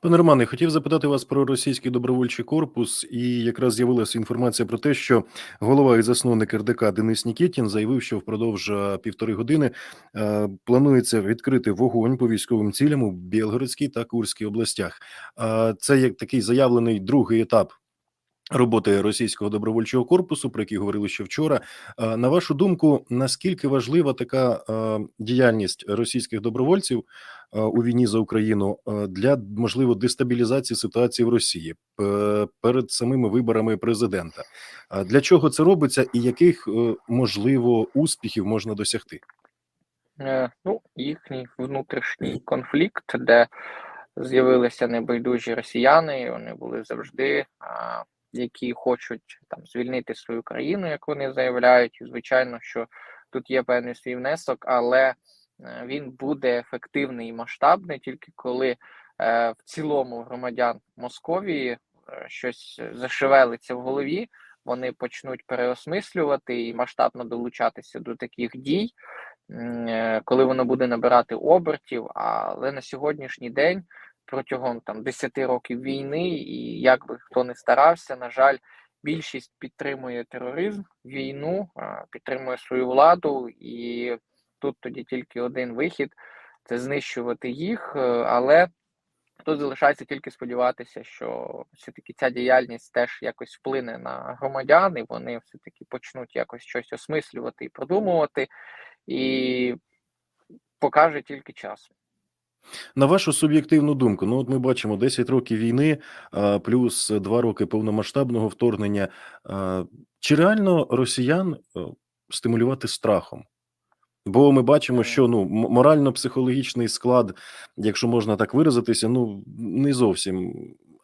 Пане Романе, хотів запитати вас про російський добровольчий корпус, і якраз з'явилася інформація про те, що голова і засновник РДК Денис Нікітін заявив, що впродовж е, півтори години е, планується відкрити вогонь по військовим цілям у Білгородській та Курській областях. Е, це як такий заявлений другий етап. Роботи російського добровольчого корпусу, про який говорили ще вчора. На вашу думку, наскільки важлива така діяльність російських добровольців у війні за Україну е, для можливо дестабілізації ситуації в Росії е, перед самими виборами президента? Для чого це робиться, і яких е, можливо успіхів можна досягти? Е, Ну, їхній внутрішній конфлікт, де з'явилися небайдужі росіяни, вони були завжди, які хочуть там звільнити свою країну, як вони заявляють. І, звичайно, що тут є певний свій внесок, але е, він буде ефективний і масштабний тільки коли е, в цілому громадян Московії е, щось зашевелиться в голові. Вони почнуть переосмислювати і масштабно долучатися до таких дій, е, коли воно буде набирати обертів. Але на сьогоднішній день, протягом там 10 років війни, і як би хто не старався, на жаль, більшість підтримує тероризм, війну, підтримує свою владу, і тут тоді тільки один вихід це знищувати їх. е, Але Тут залишається тільки сподіватися, що все-таки ця діяльність теж якось вплине на громадян, і вони все-таки почнуть якось щось осмислювати і продумувати, і покаже тільки час. На вашу суб'єктивну думку, ну от ми бачимо 10 років війни, плюс 2 роки повномасштабного вторгнення. Чи реально росіян е, стимулювати страхом? Бо ми бачимо, що ну морально-психологічний склад, якщо можна так виразитися, ну не зовсім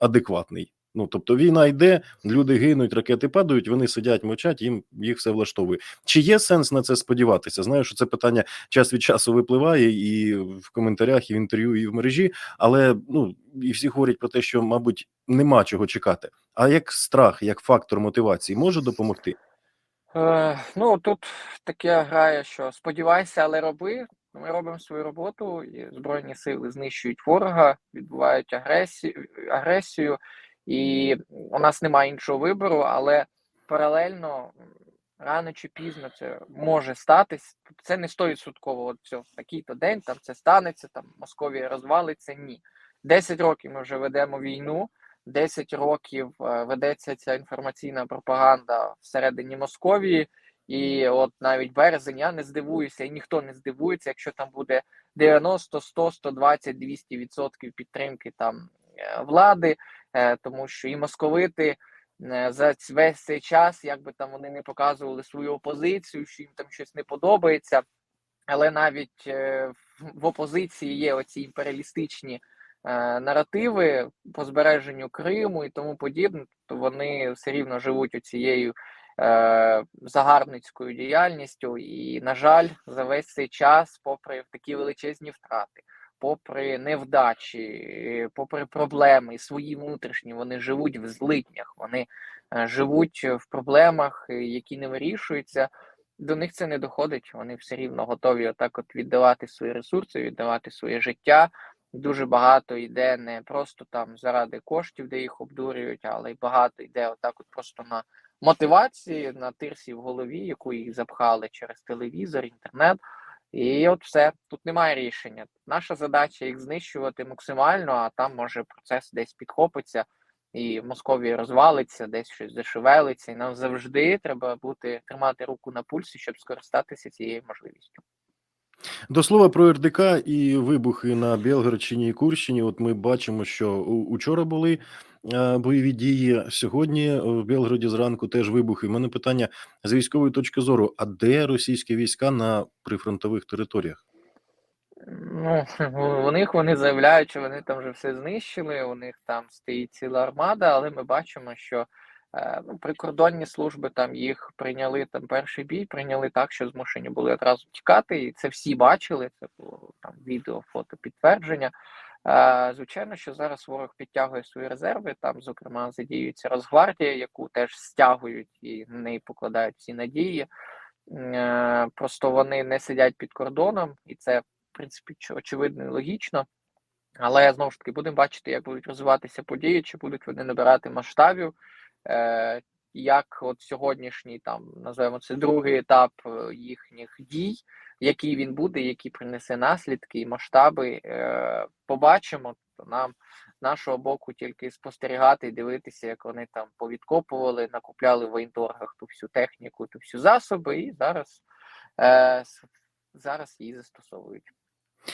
адекватний. Ну тобто війна йде, люди гинуть, ракети падають, вони сидять, мовчать, їм їх все влаштовує. Чи є сенс на це сподіватися? Знаю, що це питання час від часу випливає і в коментарях, і в інтерв'ю, і в мережі, але ну і всі говорять про те, що, мабуть, нема чого чекати. А як страх, як фактор мотивації може допомогти? Е, ну тут таке грає, що сподівайся, але роби. Ми робимо свою роботу, і Збройні сили знищують ворога, відбувають агресію, агресію, і у нас немає іншого вибору, але паралельно рано чи пізно це може статись. Це не стовідсотково, от все, такий-то день там це станеться, там Московія розвалиться. Ні. 10 років ми вже ведемо війну. 10 років е, ведеться ця інформаційна пропаганда всередині Московії, і от навіть березень я не здивуюся, і ніхто не здивується, якщо там буде 90, 100, 120, 200 відсотків підтримки там е, влади, е, тому що і московити за весь цей час, якби там вони не показували свою опозицію, що їм там щось не подобається, але навіть в- опозиції є оці імперіалістичні наративи по збереженню Криму і тому подібне, то вони все рівно живуть оцією е, загарбницькою діяльністю. І, на жаль, за весь цей час, попри такі величезні втрати, попри невдачі, е, попри проблеми свої внутрішні, вони живуть в злиднях, вони е, живуть в проблемах, е, які не вирішуються. До них це не доходить. Вони все рівно готові отак от віддавати свої ресурси, віддавати своє життя. Дуже багато йде не просто там заради коштів, де їх обдурюють, але й багато йде отак, от просто на мотивації, на тирсі в голові, яку їх запхали через телевізор, інтернет. І от все тут немає рішення. Наша задача їх знищувати максимально, а там може процес десь підхопиться, і в Московії розвалиться, десь щось зашевелиться. І нам завжди треба бути тримати руку на пульсі, щоб скористатися цією можливістю. До слова про РДК і вибухи на Білгородщині і Курщині. От ми бачимо, що учора були е, бойові дії. Сьогодні в Білгороді зранку теж вибухи. У мене питання з військової точки зору: а де російські війська на прифронтових територіях? Ну, у них вони заявляють, що вони там вже все знищили, у них там стоїть ціла армада, але ми бачимо, що прикордонні служби там їх прийняли там перший бій, прийняли так, що змушені були одразу тікати, і це всі бачили. Це було там відео, фото, підтвердження. Е, звичайно, що зараз ворог підтягує свої резерви. Там, зокрема, задіюється Росгвардія, яку теж стягують і на неї покладають всі надії. Е, Просто вони не сидять під кордоном, і це в принципі, очевидно і логічно. Але знову ж таки будемо бачити, як будуть розвиватися події, чи будуть вони набирати масштабів. Е, як от сьогоднішній там називаємо це другий етап е, їхніх дій, який він буде, які принесе наслідки і масштаби, е, побачимо. Нам нашого боку тільки спостерігати і дивитися, як вони там повідкопували, накупляли в воєнторгах ту всю техніку, ту всю засоби, і зараз, е, зараз її застосовують.